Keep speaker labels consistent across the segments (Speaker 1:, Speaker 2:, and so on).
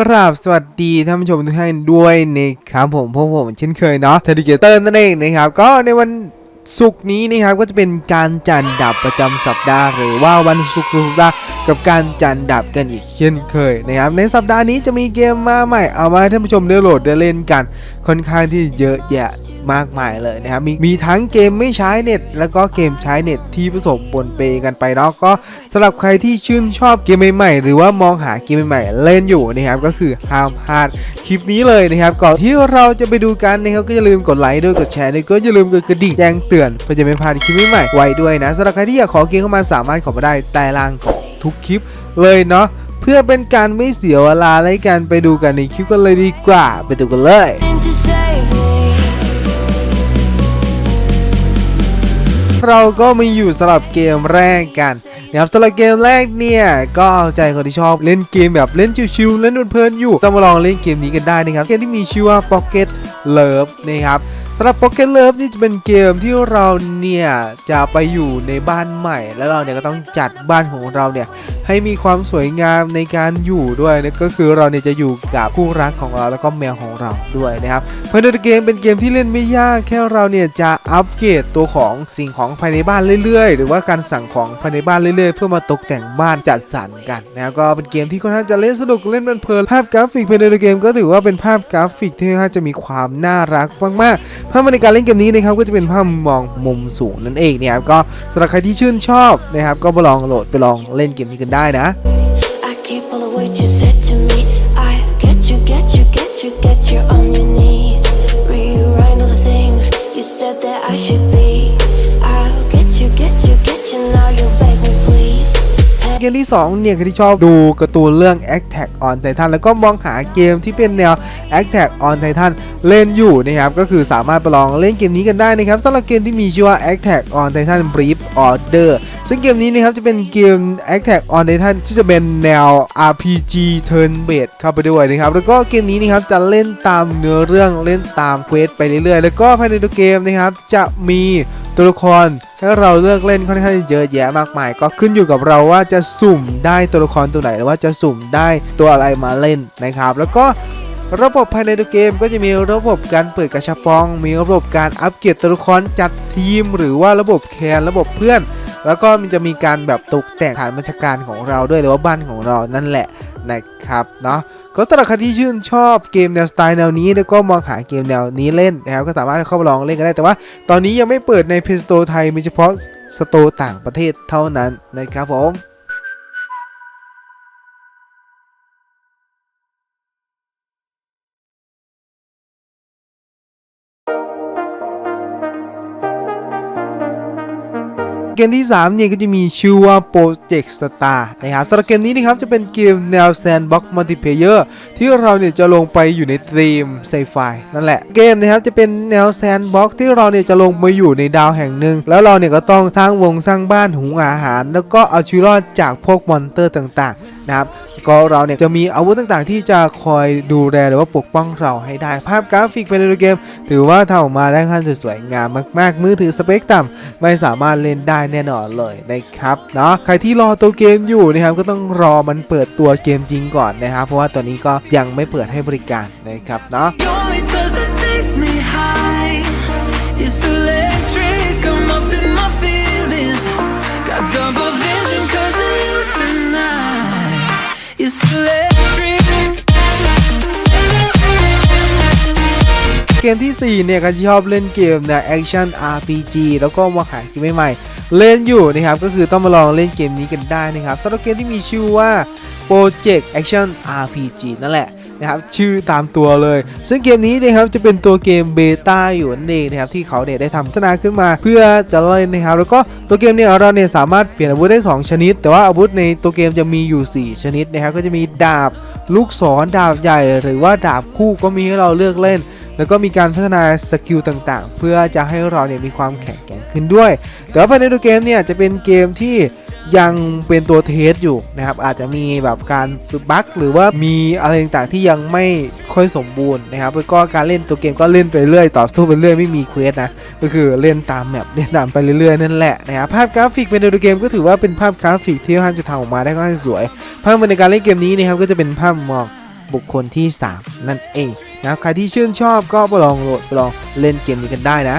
Speaker 1: กราบสวัสดีท่านผู้ชมทุกท่านด้วยนะครับผมพวกผมเช่นเคยเนาะเทดิเกเตอร์นั่นเองนะครับ ก็ในวันศุกร์นี้นะครับก็จะเป็นการจันดับประจำสัปดาห์ หรือว่าวันศุกร์สุดสัปดาห์กับการจันดับกันอีกเช่นเคยนะครับในสัปดาห์นี้จะมีเกมมาใหม่เอามาให้ท่านผู้ชมได้โหลดได้เล่นกัน ค่อนข้างที่เยอะแยะ มากมายเลยนะครับมีมีทั้งเกมไม่ใช้เน็ต แล้วก็เกมใช้เน็ตที่ผสมปนเปกันไปเนาะก็สำหรับใครที่ชื่นชอบเกมใหม่ๆหรือว่ามองหาเกมใหม่ๆเล่นอยู่นะครับก็คือห้ามพลาดคลิปนี้เลยนะครับก่อนที่เราจะไปดูกันนะครับก็อย่าลืมกดไลค์ด้วยกดแชร์ด้วยก็อย่าลืมกดกระดิ่งแจ้งเตือนเพื่อจะไม่พลาดคลิปใหม่ๆไว้ด้วยนะสำหรับใครที่อยากขอเกมเข้ามาสามารถขอมาได้ใต้ล่างของทุกคลิปเลยเนาะเพื่อเป็นการไม่เสียเวลาและการไปดูกันในคลิปกันเลยดีกว่า ไปดูกันเลย เราก็มาอยู่สำหรับเกมแรกกันนะครับสำหรับเกมแรกเนี่ยก็เอาใจคนที่ชอบเล่นเกมแบบเล่นชิวๆเล่นเพลินๆอยู่ต้องมาลองเล่นเกมนี้กันได้นะครับเกมที่มีชื่อว่า Pocket Love นะครับำหรับ Pocket Love นี่จะเป็นเกมที่เราเนี่ยจะไปอยู่ในบ้านใหม่ แล้วเราเนี่ยก็ต้องจัดบ้านของเราเนี่ยให้มีความสวยงามในการอยู่ด้วยนะก็คือเราเนี่ยจะอยู่กับคู่รักของเราแล้วก็แมวของเราด้วยนะครับภายในเกมเป็นเกมที่เล่นไม่ยากแค่เราเนี่ยจะอัปเกรดตัวของสิ่งของภายในบ้านเรื่อย ๆ หรือว่าการสั่งของภายในบ้านเรื่อยๆ เพื่อมาตกแต่งบ้านจัดสรรกันนะครับก็เป็นเกมที่ค่อนข้างจะเล่นสนุกเล่นเพลินภาพกราฟิกภายในเกมก็ถือว่าเป็นภาพกราฟิกที่ค่อนข้างจะมีความน่ารักมากๆภาพในการเล่นเกมนี้นะครับก็จะเป็นภาพมองมุมสูงนั่นเองเนี่ยก็สำหรับใครที่ชื่นชอบนะครับก็ไปลองโหลดไปลองเล่นเกมนี้กันได้นะ เกมที่ 2 เนี่ยใครที่ชอบดูการ์ตูนเรื่อง Attack on Titan แล้วก็มองหาเกมที่เป็นแนว Attack on Titan เล่นอยู่นะครับก็คือสามารถไปลองเล่นเกมนี้กันได้นะครับสำหรับเกมที่มีชื่อว่า Attack on Titan Brief Order ซึ่งเกมนี้นะครับจะเป็นเกม Attack on Titan ที่จะเป็นแนว RPG Turn Based เข้าไปด้วยนะครับแล้วก็เกมนี้นะครับจะเล่นตามเนื้อเรื่องเล่นตามเควสไปเรื่อยๆ แล้วก็ภายในตัวเกมนะครับจะมี ตัวละครให้เราเลือกเล่นค่อนข้างเยอะแยะมากมาย ก็ขึ้นอยู่กับเราว่าจะสุ่มได้ตัวละครตัวไหนหรือว่าจะสุ่มได้ตัวอะไรมาเล่นนะครับ แล้วก็ระบบภายในตัวเกมก็จะมีระบบการเปิดกระชับปอง มีระบบการอัปเกรดตัวละครจัดทีม หรือว่าระบบแคนระบบเพื่อน แล้วก็มันจะมีการแบบตกแต่งฐานบัญชาการของเราด้วยหรือว่าบ้านของเรานั่นแหละนะครับเนาะ ก็สำหรับใครที่ชื่นชอบเกมแนวสไตล์แนวนี้แล้วก็มองหาเกมแนวนี้เล่นนะครับก็สามารถเข้ามาลองเล่นกันได้แต่ว่า ตอนนี้ยังไม่เปิดใน Play Store ไทยมีเฉพาะสโตร์ต่างประเทศเท่านั้นนะครับผม เกมที่ 3 เนี่ยก็จะมีชื่อว่า Project Star นะครับสำหรับเกมนี้นะครับจะเป็นเกมแนว Sandbox Multiplayer ที่เราเนี่ยจะลงไปอยู่ในธีมไซไฟนั่นแหละ เกมนะครับจะเป็นแนว Sandbox ที่เราเนี่ยจะลงไปอยู่ในดาวแห่งหนึ่ง แล้วเราเนี่ยก็ต้องสร้างวงสร้างบ้านหุงอาหาร แล้วก็เอาชีวิตรอดจากพวกมอนเตอร์ต่างๆนะครับก็เราเนี่ยจะมีอาวุธต่างๆ ที่จะคอยดูแลหรือว่าปกป้องเราให้ได้ ภาพกราฟิกภายในเกม ถือว่าทำออกมาได้ค่อนข้างสวยงามมากๆ มือถือสเปคต่ำไม่สามารถเล่นได้แน่นอนเลยนะครับเนาะใครที่รอตัวเกมอยู่นะครับก็ต้องรอมันเปิดตัวเกมจริงก่อนนะครับ เพราะว่าตอนนี้ก็ยังไม่เปิดให้บริการนะครับเนาะ
Speaker 2: It's electric. I'm up in my feelings. Got double
Speaker 1: เกมที่ 4 เนี่ยก็ชอบเล่นเกมแนวแอคชั่น RPG แล้วก็มาขายเกมใหม่ๆเล่นอยู่นะครับ ก็คือต้องมาลองเล่นเกมนี้กันได้นะครับสำหรับเกมที่มีชื่อว่า Project Action RPG นั่นแหละนะครับชื่อตามตัวเลย ซึ่งเกมนี้นะครับจะเป็นตัวเกมเบต้าอยู่นั่นเองนะครับที่เขาเนี่ยได้ทำพัฒนาขึ้นมาเพื่อจะเล่นนะครับแล้วก็ตัวเกมเนี่ยเราเนี่ยสามารถเปลี่ยนอาวุธได้ 2 ชนิด แต่ว่าอาวุธในตัวเกมจะมีอยู่ 4 ชนิดนะครับก็จะมีดาบลูกศรดาบใหญ่ หรือว่าดาบคู่ก็มีให้เราเลือกเล่น แล้วก็มีการพัฒนาสกิลต่างๆ เพื่อจะให้เราเนี่ยมีความแข็งแกร่งขึ้นด้วย แต่ว่าภายในตัวเกมเนี่ยจะเป็นเกมที่ยังเป็นตัวเทสอยู่นะครับ อาจจะมีแบบการบั๊กหรือว่ามีอะไรต่างๆที่ยังไม่ค่อยสมบูรณ์นะครับแล้วก็การเล่นตัวเกมก็เล่นไปเรื่อยต่อสู้ไปเรื่อยไม่มีเควสนะก็คือเล่นตามแมปเล่นตามไปเรื่อยๆนั่นแหละนะครับภาพกราฟิกเป็นในตัวเกมก็ถือว่าเป็นภาพกราฟิกที่ค่อนข้างจะทำออกมาได้ค่อนข้างสวย ภาพในการเล่นเกมนี้นะครับก็จะเป็นภาพมองบุคคลที่ 3 นั่นเอง นะใครที่ชื่นชอบก็ไปลองโหลดไปลองเล่นเกมนี้กันได้นะ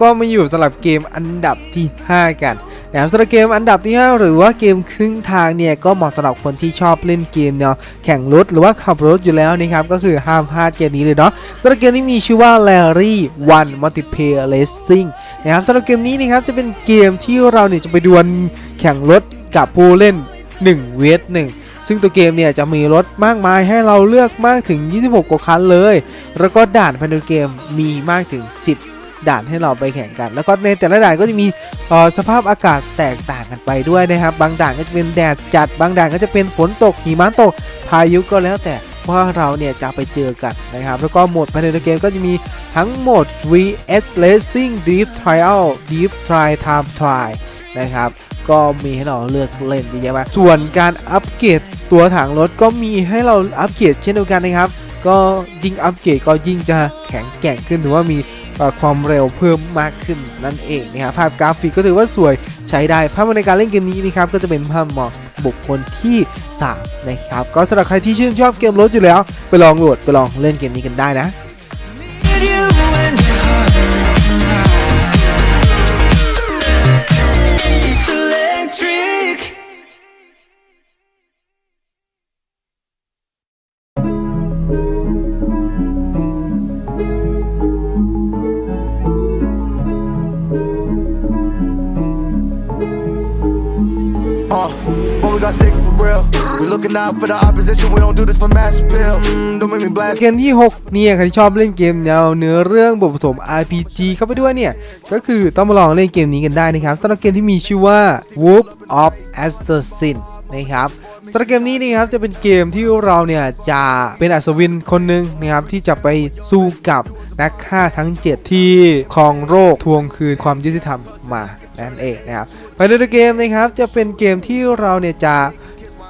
Speaker 1: ก็มาอยู่สำหรับเกมอันดับที่ 5 กัน นะครับสำหรับเกมอันดับที่ 5 หรือว่าเกมครึ่งทางเนี่ยก็เหมาะสำหรับคนที่ชอบเล่นเกมแนวแข่งรถหรือว่าขับรถอยู่แล้วนะครับก็คือห้ามพลาดเกมนี้เลยเนาะสำหรับเกมที่มีชื่อว่า Larry One Multiplayer Racing นะครับสำหรับเกมนี้นะครับจะเป็นเกมที่เราเนี่ยจะไปดวลแข่งรถกับผู้เล่น1เวท1ซึ่งตัวเกมเนี่ยจะมีรถมากมายให้เราเลือกมากถึง 26 กว่าคันเลย แล้วก็ด่านภายในเกมมีมากถึง 10 ด่านให้เราไปแข่งกัน แล้วก็ในแต่ละด่านก็จะมีสภาพอากาศแตกต่างกันไปด้วยนะครับ บางด่านก็จะเป็นแดดจัด บางด่านก็จะเป็นฝนตกหิมะตก พายุก็แล้วแต่ว่าเราเนี่ยจะไปเจอกันนะครับ แล้วก็โหมดภายในเกมก็จะมีทั้งโหมด VS Racing Drift Trial Drift Try Time Try นะครับ ก็มีให้เราเลือกเล่นเยอะแยะมากส่วนการอัปเกรดตัวถังรถก็มีให้เราอัปเกรดเช่นเดียวกันนะครับ ก็ยิ่งอัปเกรดก็ยิ่งจะแข็งแกร่งขึ้นหรือว่ามี ความเร็วเพิ่มมากขึ้นนั่นเองนะครับภาพกราฟิกก็ถือว่าสวยใช้ได้ภาพในการเล่นเกมนี้นะครับก็จะเป็นภาพเหมาะบุคคลที่ 3 นะครับ ก็สำหรับใครที่ชื่นชอบเกมรถอยู่แล้ว ไปลองโหลดไปลองเล่นเกมนี้กันได้นะ
Speaker 3: looking out for the opposition. We don't do this for mass appeal. Mm, don't make me blast.
Speaker 1: เกมที่ 6 เนี่ยใครที่ชอบเล่นเกมแนวเนื้อเรื่องบทผสม RPG เข้าไปด้วยเนี่ย ก็คือต้องมาลองเล่นเกมนี้กันได้นะครับสำหรับเกมที่มีชื่อว่า Wolf of Assassin นะครับสำหรับเกมนี้นะครับจะเป็นเกมที่เราเนี่ยจะเป็นอัศวินคนหนึ่งนะครับที่จะไปสู้กับนักฆ่าทั้ง 7 ที่ครองโลกทวงคืนความยุติธรรมมานั่นเองนะครับภายในเกมนะครับจะเป็นเกมที่เราเนี่ยจะ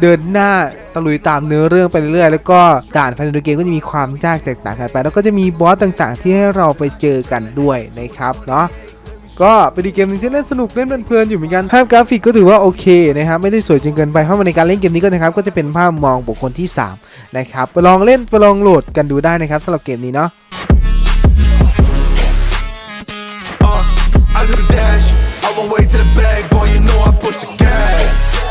Speaker 1: เดินหน้าตะลุยตามเนื้อเรื่องไปเรื่อยๆแล้วก็ด่านภายในเกมก็จะมีความยากแตกต่างกันไป แล้วก็จะมีบอสต่างๆ ที่ให้เราไปเจอกันด้วยนะครับเนาะก็เป็นอีกเกมนึงที่เล่นสนุกเล่นเพลินๆอยู่เหมือนกันภาพกราฟิกก็ถือว่าโอเคนะครับไม่ได้สวยจนเกินไปเพราะว่าในการเล่นเกมนี้ก็นะครับก็จะเป็นภาพมองบุคคลที่ 3 นะครับไปลองเล่นไปลองโหลดกันดูได้นะครับสำหรับเกมนี้เนาะ
Speaker 3: I do the dash. I won't wait to the bag, boy. You know I push the gas.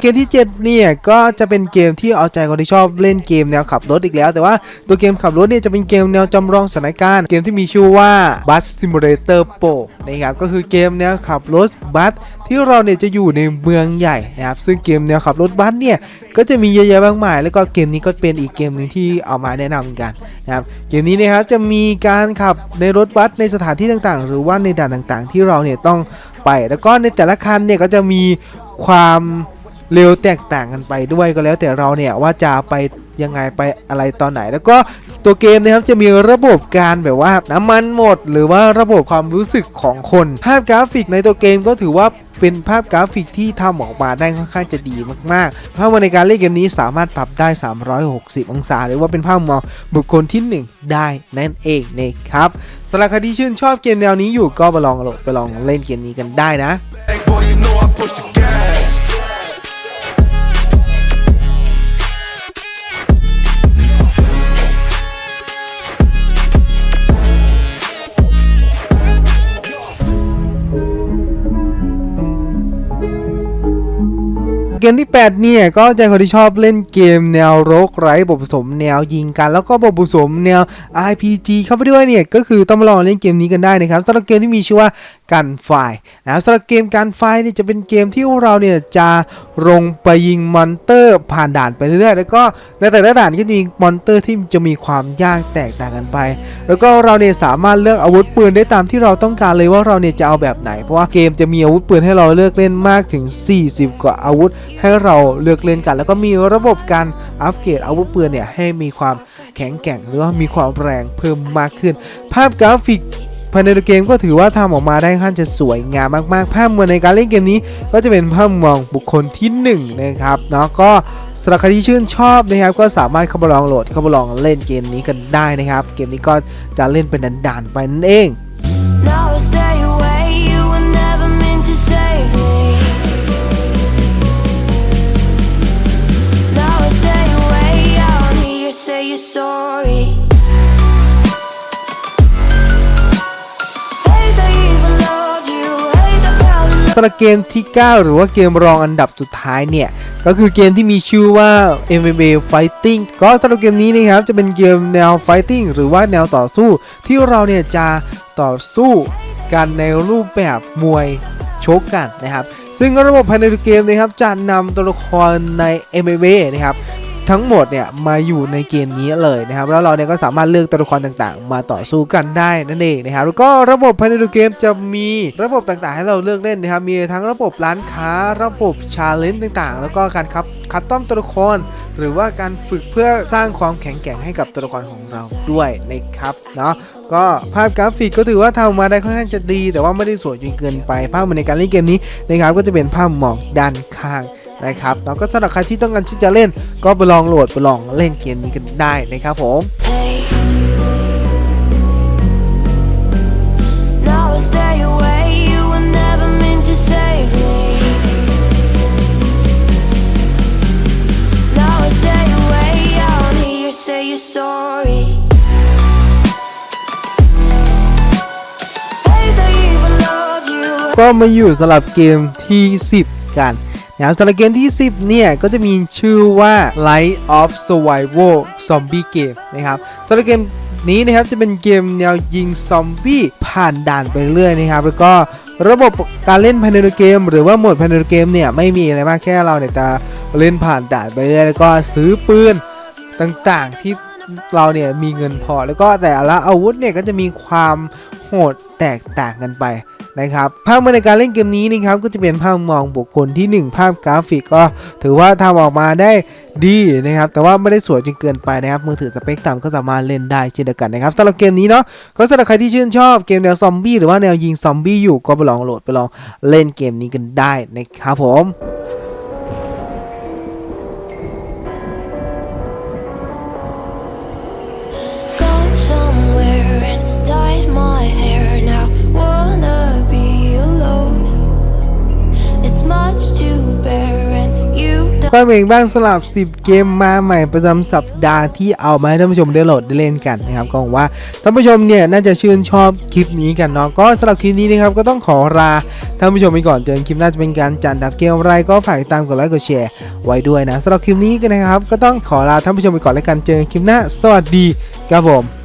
Speaker 1: เกมที่ 7 เนี่ยก็จะเป็นเกมที่เอาใจคนที่ชอบเล่นเกมแนวขับรถอีกแล้ว แต่ว่าตัวเกมขับรถเนี่ยจะเป็นเกมแนวจำลองสถานการณ์ เกมที่มีชื่อว่า Bus Simulator Pro นะครับก็คือเกมแนวขับรถบัสที่เราเนี่ยจะอยู่ในเมืองใหญ่นะครับซึ่งเกมแนวขับรถบัสเนี่ยก็จะมีเยอะแยะมากมาย แล้วก็เกมนี้ก็เป็นอีกเกมหนึ่งที่เอามาแนะนำกันนะครับเกมนี้นะครับจะมีการขับในรถบัสในสถานที่ต่างๆ หรือว่าในด่านต่างๆ ที่เราเนี่ยต้องไป แล้วก็ในแต่ละคันเนี่ยก็จะมีความ เร็วแตกต่างกันไปด้วยก็แล้วแต่เราเนี่ยว่าจะไปยังไงไปอะไรตอนไหน แล้วก็ตัวเกมนะครับจะมีระบบการแบบว่าน้ำมันหมด หรือว่าระบบความรู้สึกของคน ภาพกราฟิกในตัวเกมก็ถือว่าเป็นภาพกราฟิกที่ทำออกมาได้ค่อนข้างจะดีมากๆ ภาพในการเล่นเกมนี้สามารถปรับได้ 360 องศา หรือว่าเป็นภาพมองบุคคลที่ 1 ได้นั่นเองนะครับสำหรับใครที่ชื่นชอบเกมแนวนี้อยู่ก็ไปลองโหลดไปลองเล่นเกมนี้กันได้นะ เกมที่ 8 เนี่ย ก็จะคนที่ชอบเล่นเกมแนวโรกไร้บทผสมแนวยิงกัน แล้วก็บทผสมแนว RPG เข้าไปด้วยเนี่ย ก็คือต้องมาลองเล่นเกมนี้กันได้นะครับสำหรับเกมที่มีชื่อว่ากันไฟนะครับสำหรับเกมกันไฟเนี่ยจะเป็นเกมที่เราเนี่ยจะลงไปยิงมอนเตอร์ผ่านด่านไปเรื่อยๆแล้วก็ในแต่ละด่านก็จะมีมอนเตอร์ที่จะมีความยากแตกต่างกันไป แล้วก็เราเนี่ยสามารถเลือกอาวุธปืนได้ตามที่เราต้องการเลยว่าเราเนี่ยจะเอาแบบไหนเพราะว่าเกมจะมีอาวุธปืนให้เราเลือกเล่นมากถึง 40 กว่าอาวุธให้เราเลือกเล่นกัน แล้วก็มีระบบการอัปเกรดอาวุธปืนเนี่ยให้มีความแข็งแกร่งหรือว่ามีความแรงเพิ่มมากขึ้น ภาพกราฟิกภายในเกมก็ถือว่าทำออกมาได้ค่อนข้างจะสวยงามมากๆ ภาพมวลในการเล่นเกมนี้ ก็จะเป็นภาพมองบุคคลที่หนึ่งนะครับเนาะก็สำหรับใครที่ชื่นชอบนะครับ ก็สามารถเข้ามาลองโหลดเข้ามาลองเล่นเกมนี้กันได้นะครับ เกมนี้ก็จะเล่นเป็นด่านๆไปนั่นเอง สำหรับเกมที่ 9 หรือว่าเกมรองอันดับสุดท้ายเนี่ย ก็คือเกมที่มีชื่อว่า MMA Fighting ก็สำหรับเกมนี้นะครับจะเป็นเกมแนว Fighting หรือว่าแนวต่อสู้ที่เราเนี่ยจะต่อสู้กันในรูปแบบมวยชกกันนะครับ ซึ่งระบบภายในเกมนะครับจะนำตัวละครใน MMA นะครับ ทั้งหมดเนี่ยมาอยู่ในเกมนี้เลยนะครับแล้วเราเนี่ยก็สามารถเลือกตัวละครต่างๆ มาต่อสู้กันได้นั่นเองนะครับแล้วก็ระบบภายในเกมจะมีระบบต่างๆ ให้เราเลือกเล่นนะครับมีทั้งระบบร้านค้า ระบบชาเลนจ์ต่างๆ แล้วก็การคับคัดต้อมตัวละคร หรือว่าการฝึกเพื่อสร้างความแข็งแกร่งให้กับตัวละครของเราด้วยนะครับเนาะก็ภาพกราฟิกก็ถือว่าทำมาได้ค่อนข้างจะดี แต่ว่าไม่ได้สวยจนเกินไปภาพในการเล่นเกมนี้นะครับก็จะเป็นภาพหมอกด้านข้าง นะครับแล้วก็สำหรับใครที่ต้องการที่จะเล่นก็ไปลองโหลดไปลองเล่นเกมนี้กันได้นะครับผม
Speaker 4: Hey. Now I stay away, you were never meant to save me. Now I stay away, I don't hear you say you're sorry. Hate that I even loved you.
Speaker 1: ก็มาอยู่สำหรับเกมที่ 10 กัน นะครับสำหรับเกมที่ 10 เนี่ย ก็จะมีชื่อว่า Light of Survival Zombie Game นะครับสำหรับเกมนี้นะครับจะเป็นเกมแนวยิงซอมบี้ผ่านด่านไปเรื่อยนะครับ แล้วก็ระบบการเล่นภายในเกม หรือว่าโหมดภายในเกมเนี่ยไม่มีอะไรมากแค่เราเนี่ยจะเล่นผ่านด่านไปเรื่อยแล้วก็ซื้อปืนต่างๆที่เราเนี่ยมีเงินพอแล้วก็แต่ละอาวุธเนี่ยก็จะมีความโหดแตกต่างกันไป นะครับภาพในการเล่นเกมนี้นะครับก็จะเป็นภาพมองบุคคลที่ 1 ภาพกราฟิกก็ถือว่าทำออกมาได้ดีนะครับแต่ว่าไม่ได้สวยจนเกินไปนะครับมือถือสเปคต่ำก็สามารถเล่นได้เช่นเดียวกันนะครับสำหรับเกมนี้เนาะก็สำหรับใครที่ชื่นชอบเกมแนวซอมบี้หรือว่าแนวยิงซอมบี้อยู่ก็ไปลองโหลดไปลองเล่นเกมนี้กันได้นะครับผม ก็เป็นบ้างสลับ 10 เกมมาใหม่ประจำสัปดาห์ที่เอามาให้ท่านผู้ชมได้โหลดได้เล่นกันนะครับก็หวังว่าท่านผู้ชมเนี่ยน่าจะชื่นชอบคลิปนี้กันเนาะก็สำหรับคลิปนี้นะครับก็ต้องขอลาท่านผู้ชมไปก่อนเจอคลิปหน้าจะเป็นการจัดดับเกมอะไรก็ฝากติดตามกดไลค์กดแชร์ไว้ด้วยนะสำหรับคลิปนี้กันนะครับ ก็ต้องขอลาท่านผู้ชมไปก่อนแล้วกันเจอคลิปหน้า สวัสดีครับผม